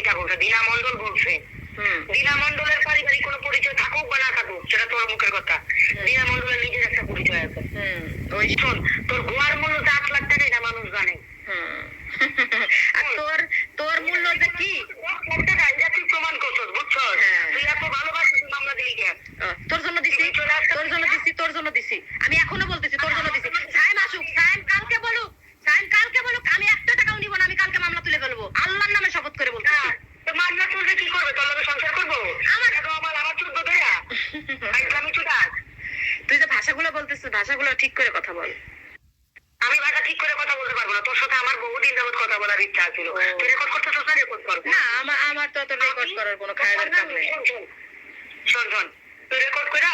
এটা বলছে দিনা মন্ডল বলছে। দিনা মন্ডলের পারিবারিক কোনো পরিচয় থাকুক বা না থাকুক সেটা তোর মুখের কথা। দিনা মন্ডলের নিজের একটা পরিচয় আছে। ওই শোন তোর গোয়ার মূল্য তো আট লাখ টাকা এটা মানুষ জানে। আর তোর তোর মূল্য যে কি? লাখ টাকা এটা তুই প্রমাণ করছস বুঝছস? হ্যাঁ। তুই এত ভালোবাসিস মামলা দিলি কেন তোর জন্য দিছি তোর জন্য দিছি তোর জন্য দিছি। আমি এখনও তোর লগে সংসার করব? আমার- আমার আমার চোদ্দ দয়া। আমি চুদাস তুই যে ভাষাগুলো বলতেছিস ভাষাগুলো ঠিক করে কথা বল। আমি ভাষা ঠিক করে কথা বলতে পারব না। তোর সাথে আমার বহুদিন যাবত কথা বলার ইচ্ছা ছিল। তুই রেকর্ড করতে তো রেকর্ড করব? না আমার আমার তো তোর রেকর্ড করার কোনো খায়ালের কাম নেই। শোন, শোন, তুই রেকর্ড করে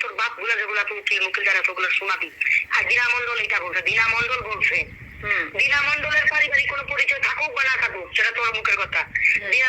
তোর বাপগুলা যেগুলা তুই উকিল মুকিল যারা সেগুলো শোনাবি। আর দিনা মন্ডল এটা বলছে দিনা মন্ডল বলছে হুম। দিনা মন্ডলের পারিবারিক কোনো পরিচয় থাকুক বা না থাকুক সেটা তোর মুখের কথা। দিনা